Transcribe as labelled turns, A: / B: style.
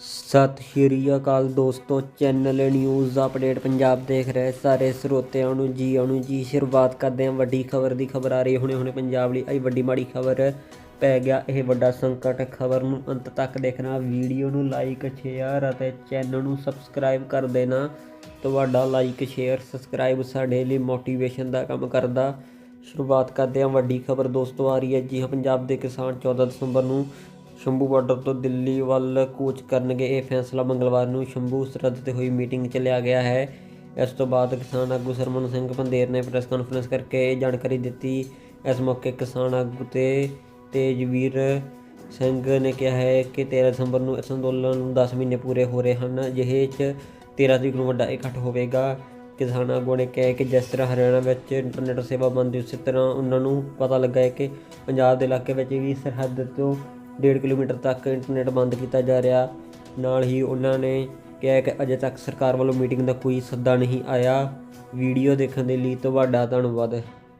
A: ਸਤਿ ਸ਼੍ਰੀ ਅਕਾਲ ਦੋਸਤੋ, channel news update Punjab ਦੇਖ ਰਹੇ ਸਾਰੇ ਸਰੋਤਿਆਂ ਨੂੰ ਜੀ ਆਇਆਂ ਜੀ, ਸ਼ੁਰੂਆਤ ਕਰਦੇ ਹਾਂ ਵੱਡੀ ਖਬਰ ਦੀ ਖਬਰ ਆ ਰਹੀ ਹੁਣੇ ਹੁਣੇ ਪੰਜਾਬ ਲਈ ਆਈ ਵੱਡੀ ਮਾੜੀ ਖਬਰ ਪੈ ਗਿਆ, ਇਹ ਵੱਡਾ ਸੰਕਟ ਖਬਰ ਨੂੰ ਅੰਤ ਤੱਕ ਦੇਖਣਾ। ਵੀਡੀਓ ਨੂੰ ਲਾਈਕ ਸ਼ੇਅਰ ਅਤੇ ਚੈਨਲ ਨੂੰ ਸਬਸਕ੍ਰਾਈਬ ਕਰ ਦੇਣਾ। ਤੁਹਾਡਾ ਲਾਈਕ ਸ਼ੇਅਰ ਸਬਸਕ੍ਰਾਈਬ ਸਾਡੇ ਲਈ ਮੋਟੀਵੇਸ਼ਨ ਦਾ ਕੰਮ ਕਰਦਾ। ਸ਼ੁਰੂਆਤ ਕਰਦੇ ਹਾਂ ਵੱਡੀ ਖਬਰ ਦੋਸਤੋ ਆ ਰਹੀ ਹੈ ਜੀ, ਹਾਂ ਪੰਜਾਬ ਦੇ ਕਿਸਾਨ 14 ਦਸੰਬਰ ਨੂੰ ਸ਼ੰਭੂ ਬਾਰਡਰ ਤੋਂ ਦਿੱਲੀ ਵੱਲ ਕੂਚ ਕਰਨਗੇ। ਇਹ ਫੈਸਲਾ ਮੰਗਲਵਾਰ ਨੂੰ ਸ਼ੰਭੂ ਸਰਹੱਦ ਤੇ ਹੋਈ ਮੀਟਿੰਗ 'ਚ ਲਿਆ ਗਿਆ ਹੈ। ਇਸ ਤੋਂ ਬਾਅਦ ਕਿਸਾਨ ਆਗੂ ਸਰਮਨ ਸਿੰਘ ਪੰਦੇਰ ਨੇ ਪ੍ਰੈਸ ਕਾਨਫਰੰਸ ਕਰਕੇ ਇਹ ਜਾਣਕਾਰੀ ਦਿੱਤੀ। ਇਸ ਮੌਕੇ ਕਿਸਾਨ ਆਗੂ ਤੇ ਤੇਜਵੀਰ ਸਿੰਘ ਨੇ ਕਿਹਾ ਹੈ ਕਿ 13 ਦਸੰਬਰ ਨੂੰ ਇਸ ਅੰਦੋਲਨ ਨੂੰ 10 ਮਹੀਨੇ ਪੂਰੇ ਹੋ ਰਹੇ ਹਨ। ਜਿਹੇ 'ਚ 13 ਤਰੀਕ ਨੂੰ ਵੱਡਾ ਇਕੱਠ ਹੋਵੇਗਾ। ਕਿਸਾਨ ਆਗੂਆਂ ਨੇ ਕਿਹਾ ਕਿ ਜਿਸ ਤਰ੍ਹਾਂ ਹਰਿਆਣਾ ਵਿੱਚ ਇੰਟਰਨੈਟ ਸੇਵਾ ਬੰਦ ਉਸੇ ਤਰ੍ਹਾਂ ਉਹਨਾਂ ਨੂੰ ਪਤਾ ਲੱਗਾ ਹੈ ਕਿ ਪੰਜਾਬ ਦੇ ਇਲਾਕੇ ਵਿੱਚ ਵੀ ਸਰਹੱਦ ਤੋਂ 1.5 ਕਿਲੋਮੀਟਰ ਤੱਕ ਇੰਟਰਨੈਟ ਬੰਦ ਕੀਤਾ ਜਾ ਰਿਹਾ। ਨਾਲ ਹੀ ਉਹਨਾਂ ਨੇ ਕਿਹਾ ਕਿ ਅਜੇ ਤੱਕ ਸਰਕਾਰ ਵੱਲੋਂ ਮੀਟਿੰਗ ਦਾ ਕੋਈ ਸੱਦਾ ਨਹੀਂ ਆਇਆ। ਵੀਡੀਓ ਦੇਖਣ ਦੇ ਲਈ ਤੁਹਾਡਾ ਧੰਨਵਾਦ।